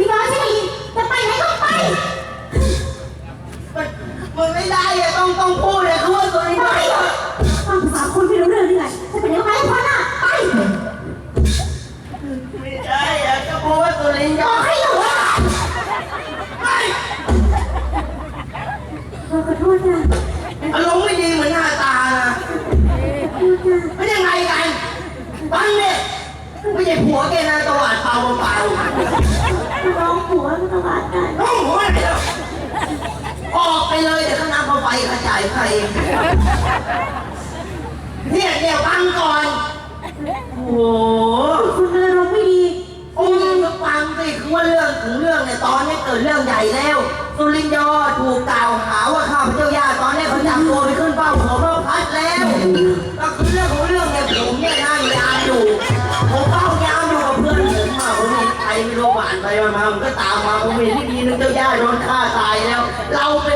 ที่ร้านใช่ไหมจะไปไหนก็ไป มันไม่ได้อะต้องต้องพูดเลยเขาว่าตัวเองไปฟังภาษาคนไม่รู้เรื่องนี่ไงจะเป็นยังไงให้พ้นอะไปไม่ได้อะจะพูดว่าตัวเองยอมให้หนูอะไปขอโทษนะอารมณ์ไม่ดีเหมือนหน้าตานะเป็นยังไงกันตั้งเนี่ยไม่ใช่ผัวแกนะตวาดเปล่าเปล่า องผัวก็ต้องบาดกันน้องหัวไหนแล้วออกไปเลยเดี๋ยวข้างหน้าพอไฟกระจายใครเนี่ยเนี่ยฟังก่อน โอ้โหคุณอารมณ์ไม่ดี โอ้ยก็ฟังสิคือว่าเรื่องถึงเรื่องเนี่ยตอนนี้เกิดเรื่องใหญ่แล้วสุรินทร์ยอถูกกล่าวหาว่าข้าพเจ้าย่าตอนนี้เขาจับตัว มามานไปมาผมก็ตามมาผมเห็นที่ดีนึงเจ้าย่าโดนฆ่าตายแล้ว เราเป็นแม่ต้องไป